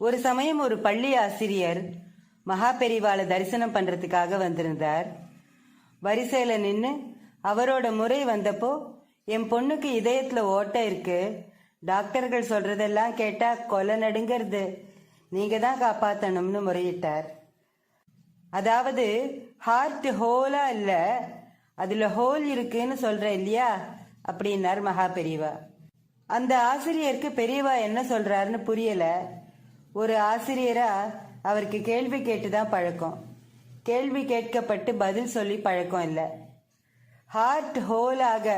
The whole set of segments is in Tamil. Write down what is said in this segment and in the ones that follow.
ஒரு சமயம் ஒரு பள்ளி ஆசிரியர் மகா பெரிவாளை தரிசனம் பண்றதுக்காக வந்திருந்தார். வரிசையில நின்று அவரோட முறை வந்தப்போ என் பொண்ணுக்கு இதயத்துல ஓட்டை இருக்கு. டாக்டர்கள் சொல்றதெல்லாம் கேட்டா கொலை நடுங்கிறது. நீங்க தான் காப்பாத்தணும்னு முறையிட்டார். அதாவது ஹார்ட் ஹோலா இல்லை அதில் ஹோல் இருக்குன்னு சொல்கிறேன் இல்லையா? அப்படின்னார் மகா பெரியவா அந்த ஆசிரியருக்கு பெரியவா என்ன சொல்கிறாருன்னு புரியலை. ஒரு ஆசிரியராக அவருக்கு கேள்வி கேட்டு தான் பழக்கம். கேள்வி கேட்கப்பட்டு பதில் சொல்லி பழக்கம் இல்லை. ஹார்ட் ஹோலாக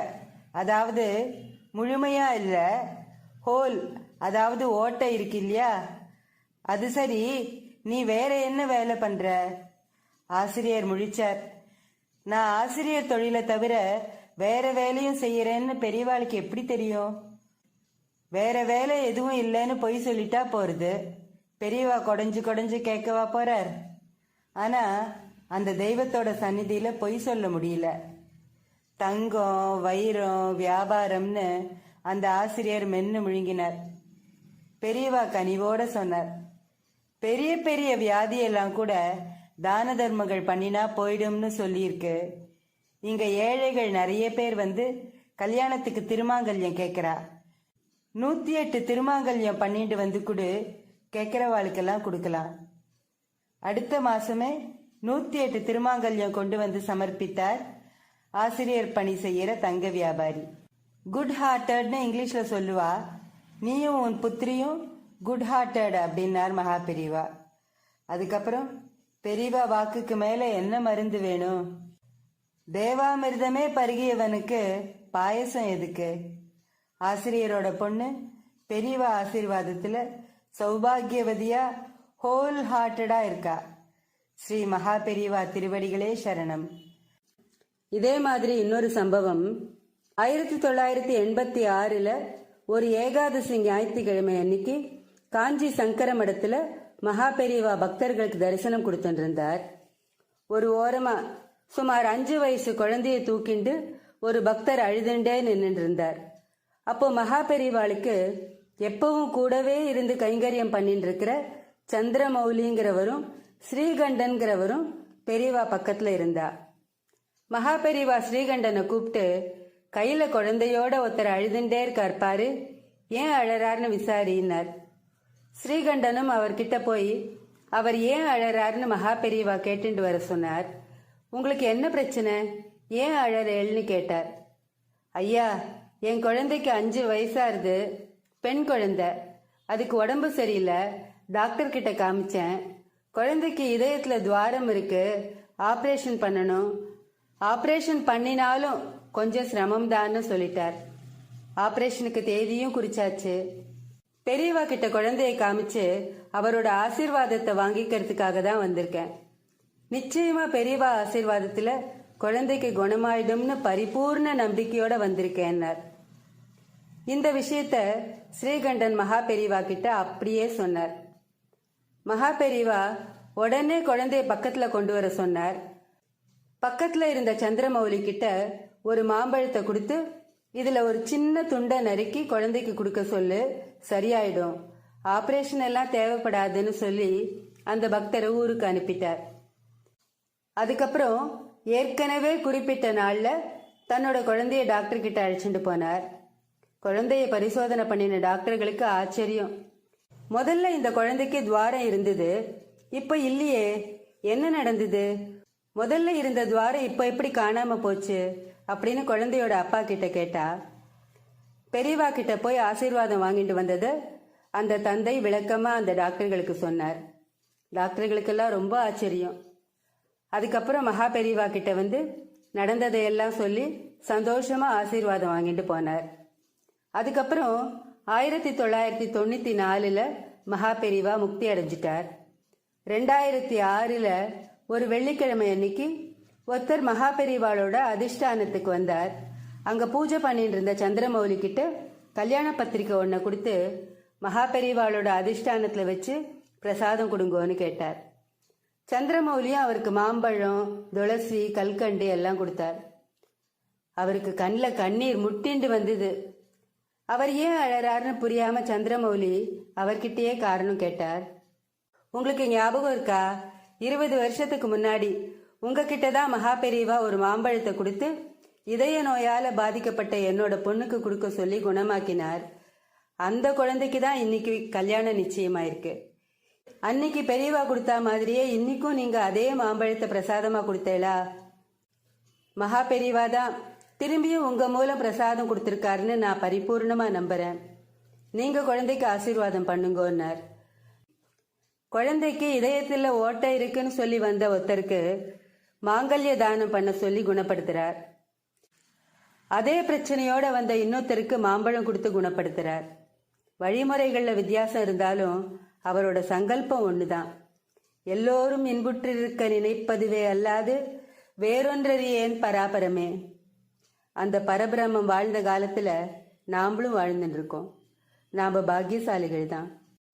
அதாவது முழுமையாக இல்லை ஹோல் அதாவது ஓட்டை இருக்கு இல்லையா? அது சரி நீ வேற என்ன வேலை பண்ற? ஆசிரியர் முழிச்சார். நான் ஆசிரியர் தொழிலை தவிர வேற வேலையும் செய்யறேன்னு பெரியவாளுக்கு எப்படி தெரியும்? வேற வேலை எதுவும் இல்லைன்னு பொய் சொல்லிட்டா போறது. பெரியவா கொடைஞ்சு கொடைஞ்சு கேட்கவா போறார். ஆனா அந்த தெய்வத்தோட சந்நிதியில பொய் சொல்ல முடியல. தங்கம் வைரம் வியாபாரம்னு அந்த ஆசிரியர் மென்னு முழுங்கினார். பெரியவா கனிவோட சொன்னார். பெரிய பெரிய வியாதியெல்லாம் கூட தான தர்மங்கள் பண்ணினா போயிடும்னு சொல்லியிருக்கு. இங்க ஏழைகள் நிறைய பேர் வந்து கல்யாணத்துக்கு திருமாங்கல்யம் கேட்குறா. நூத்தி எட்டு திருமாங்கல்யம் பண்ணிட்டு வந்து கொடு கேட்கறவாளுக்கெல்லாம் கொடுக்கலாம். அடுத்த மாசமே நூத்தி எட்டு திருமாங்கல்யம் கொண்டு வந்து சமர்ப்பித்தார் ஆசிரியர் பணி செய்யற தங்க வியாபாரி. குட் ஹார்ட்டட்னு இங்கிலீஷ்ல சொல்லுவா நீயும் உன் புத்திரியும் குட் ஹார்ட்டட் அப்படின்னார் மகா அதுக்கப்புறம் பெரியவா வாக்குக்கு மேல என்ன மருந்து வேணும்? தேவாமிர்தமே பருகியவனுக்கு பாயசம் எதுக்கு? ஆசிரியரோட பொண்ணு பெரியவா ஆசீர்வாதத்துல சௌபாகியவதியா ஹோல் ஹார்ட்டடா இருக்கா? ஸ்ரீ மகா பெரியவா திருவடிகளே சரணம். இதே மாதிரி இன்னொரு சம்பவம். ஆயிரத்தி தொள்ளாயிரத்தி எண்பத்தி ஆறுல ஒரு ஏகாதசி ஞாயிற்றுக்கிழமை அன்னைக்கு காஞ்சி சங்கர மடத்துல மகா பெரியவா பக்தர்களுக்கு தரிசனம் கொடுத்துருந்தார். ஒரு ஓரமா சுமார் அஞ்சு வயசு குழந்தையை தூக்கிண்டு ஒரு பக்தர் அழுதுண்டே நின்றுருந்தார். இருந்தார் அப்போ மகா பெரியவாளுக்கு எப்பவும் கூடவே இருந்து கைங்கரியம் பண்ணிட்டு இருக்கிற சந்திரமௌலிங்கிறவரும் ஸ்ரீகண்டன்கிறவரும் பெரியவா பக்கத்துல இருந்தா. மகா பெரியவா ஸ்ரீகண்டனை கூப்பிட்டு கையில குழந்தையோட ஒருத்தர் அழுதுண்டே இருக்கார் பாரு ஏன் அழறாருன்னு விசாரினார் ஸ்ரீகண்டனும் அவர்கிட்ட போய் அவர் ஏன் அழறாருன்னு மகா பெரியவா கேட்டுட்டு வர சொன்னார். உங்களுக்கு என்ன பிரச்சனை? ஏன் அழறேள்னு கேட்டார். ஐயா என் குழந்தைக்கு அஞ்சு வயசாருது. பெண் குழந்தை. அதுக்கு உடம்பு சரியில்லை. டாக்டர் கிட்ட காமிச்சேன். குழந்தைக்கு இதயத்துல துவாரம் இருக்கு. ஆப்ரேஷன் பண்ணணும். ஆப்ரேஷன் பண்ணினாலும் கொஞ்சம் சிரமம் சொல்லிட்டார். ஆப்ரேஷனுக்கு தேதியும் குறிச்சாச்சு. பெரியவா கிட்ட குழந்தையை காமிச்சு அவரோட ஆசீர்வாதத்தை வாங்கிக்கிறதுக்காக தான் வந்திருக்கேன். நிச்சயமா பெரியவா ஆசீர்வாதத்துல குழந்தைக்கு குணமாயிடும்னு பரிபூர்ண நம்பிக்கையோட வந்திருக்கேன்னார். இந்த விஷயத்த ஸ்ரீகண்டன் மகா பெரியவா கிட்ட அப்படியே சொன்னார். மகா பெரியவா உடனே குழந்தைய பக்கத்துல கொண்டு வர சொன்னார். பக்கத்துல இருந்த சந்திரமௌலி கிட்ட ஒரு மாம்பழத்தை கொடுத்து இதுல ஒரு சின்ன துண்டை நறுக்கி குழந்தைக்கு கொடுக்க சொல்லு. சரியாயிடும். ஆபரேஷன் எல்லாம் தேவைப்படாதுன்னு சொல்லி அந்த பக்தரை ஊருக்கு அனுப்பிட்டார். அதுக்கப்புறம் ஏற்கனவே குறிப்பிட்ட நாள்ல தன்னோட குழந்தைய டாக்டர் கிட்ட அழைச்சிட்டு போனார். குழந்தைய பரிசோதனை பண்ணின டாக்டர்களுக்கு ஆச்சரியம். முதல்ல இந்த குழந்தைக்கு துவாரம் இருந்தது. இப்ப இல்லையே. என்ன நடந்தது? முதல்ல இருந்த துவாரம் இப்ப எப்படி காணாம போச்சு? அப்படின்னு குழந்தையோட அப்பா கிட்ட கேட்டா பெரியவா கிட்ட போய் ஆசீர்வாதம் வாங்கிட்டு வந்தது அந்த தந்தை விளக்கமா அந்த டாக்டர்களுக்கு சொன்னார். டாக்டர்களுக்கெல்லாம் ரொம்ப ஆச்சரியம். அதுக்கப்புறம் மகா பெரியவா கிட்ட வந்து நடந்ததையெல்லாம் சொல்லி சந்தோஷமா ஆசீர்வாதம் வாங்கிட்டு போனார். அதுக்கப்புறம் ஆயிரத்தி தொள்ளாயிரத்தி தொண்ணூத்தி நாலுல மகா பெரிவா முக்தி அடைஞ்சிட்டார். ரெண்டாயிரத்தி ஆறுல ஒரு வெள்ளிக்கிழமை அன்னைக்கு ஒருத்தர் மகாபெரிவாளோட அதிஷ்டானத்துக்கு வந்தார். அங்க பூஜை பண்ணிட்டு இருந்த சந்திரமௌலி கிட்ட கல்யாண பத்திரிக்கை ஒன்ன கொடுத்து மகாபெரிவாளோட அதிஷ்டானத்தில் அதிஷ்டானத்துல வச்சு பிரசாதம் கொடுங்கோன்னு கேட்டார். சந்திரமௌலியும் அவருக்கு மாம்பழம் துளசி கல்கண்டு எல்லாம் கொடுத்தார். அவருக்கு கண்ணில் கண்ணீர் முட்டிண்டு வந்தது. அவர் ஏன் அழறாருன்னு புரியாம சந்திரமௌலி அவர்கிட்டயே காரணம் கேட்டார். உங்களுக்கு ஞாபகம் இருக்கா? இருபது வருஷத்துக்கு முன்னாடி உங்ககிட்ட தான் மகா பெரியவா ஒரு மாம்பழத்தை கொடுத்து இதய நோயால பாதிக்கப்பட்ட என்னோட பொண்ணுக்கு கொடுக்க சொல்லி குணமாக்கினார். அந்த குழந்தைக்கு தான் இன்னைக்கு கல்யாணம் நிச்சயமாயிருக்கு. அன்னைக்கு பெரியவா கொடுத்தா மாதிரியே இன்னைக்கும் நீங்க அதே மாம்பழத்தை பிரசாதமா கொடுத்தேளா? மகா பெரியவா தான் திரும்பியும் உங்க மூலம் பிரசாதம் கொடுத்துருக்காருன்னு நான் பரிபூர்ணமா நம்புறேன். நீங்க குழந்தைக்கு ஆசீர்வாதம் பண்ணுங்கன்னார். குழந்தைக்கு இதயத்தில் ஓட்டை இருக்குன்னு சொல்லி வந்த ஒருத்தருக்கு மாங்கல்ய தானம் பண்ண சொல்லி குணப்படுத்துறார். அதே பிரச்சனையோட வந்த இன்னொருத்தருக்கு மாம்பழம் கொடுத்து குணப்படுத்துறார். வழிமுறைகளில் வித்தியாசம் இருந்தாலும் அவரோட சங்கல்பம் ஒண்ணுதான். எல்லோரும் இன்புற்றிருக்க நினைப்பதுவே அல்லாது வேறொன்றறியேன் பராபரமே? அந்த பரபிரமம் வாழ்ந்த காலத்துல நாம்ளும் வாழ்ந்துட்டு இருக்கோம் நாம பாக்கியசாலிகள் தான்